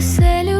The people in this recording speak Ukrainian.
оселю.